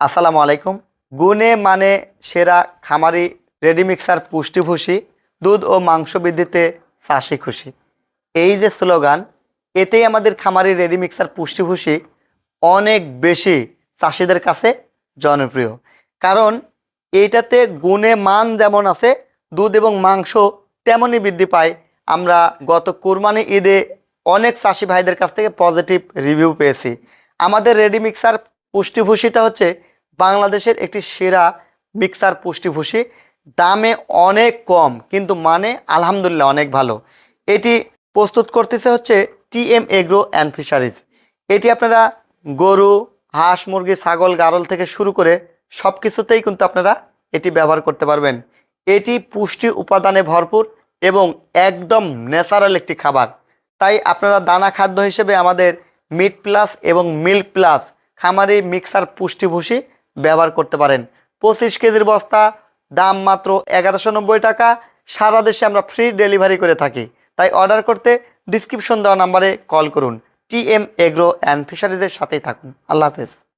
আসসালামু আলাইকুম। গুণে মানে সেরা খামারি রেডি মিক্সার পুষ্টি ভুষি দুধ ও মাংস বৃদ্ধিতে চাষি খুশি। এই যে স্লোগান, এতেই আমাদের খামারি রেডি মিক্সার পুষ্টি ভুষি অনেক বেশি চাষিদের কাছে জনপ্রিয়। কারণ এইটাতে গুণে মান যেমন আছে, দুধ এবং মাংস তেমনই বৃদ্ধি পায়। আমরা গত কুরবানি ঈদে অনেক চাষি ভাইদের কাছ থেকে পজিটিভ রিভিউ পেয়েছি। আমাদের রেডি মিক্সার পুষ্টিভূষিটা হচ্ছে বাংলাদেশের একটি সেরা মিক্সার পুষ্টিভূষি দামে অনেক কম, কিন্তু মানে আলহামদুলিল্লাহ অনেক ভালো। এটি প্রস্তুত করতেছে হচ্ছে টিএম এগ্রো অ্যান্ড ফিশারিজ। এটি আপনারা গরু, হাঁস, মুরগি, ছাগল, গারল থেকে শুরু করে সব কিছুতেই কিন্তু আপনারা এটি ব্যবহার করতে পারবেন। এটি পুষ্টি উপাদানে ভরপুর এবং একদম ন্যাচারাল একটি খাবার। তাই আপনারা দানা খাদ্য হিসেবে আমাদের মিট প্লাস এবং মিল্ক প্লাস খামারি মিক্সার পুষ্টিভূষি ব্যবহার করতে পারেন। পঁচিশ কেজির বস্তা, দাম মাত্র এগারোশো নব্বই টাকা। সারা দেশে আমরা ফ্রি ডেলিভারি করে থাকি। তাই অর্ডার করতে ডিসক্রিপশন দেওয়া নাম্বারে কল করুন। টি এম এগ্রো অ্যান্ড ফিশারিজের সাথেই থাকুন। আল্লাহ হাফেজ।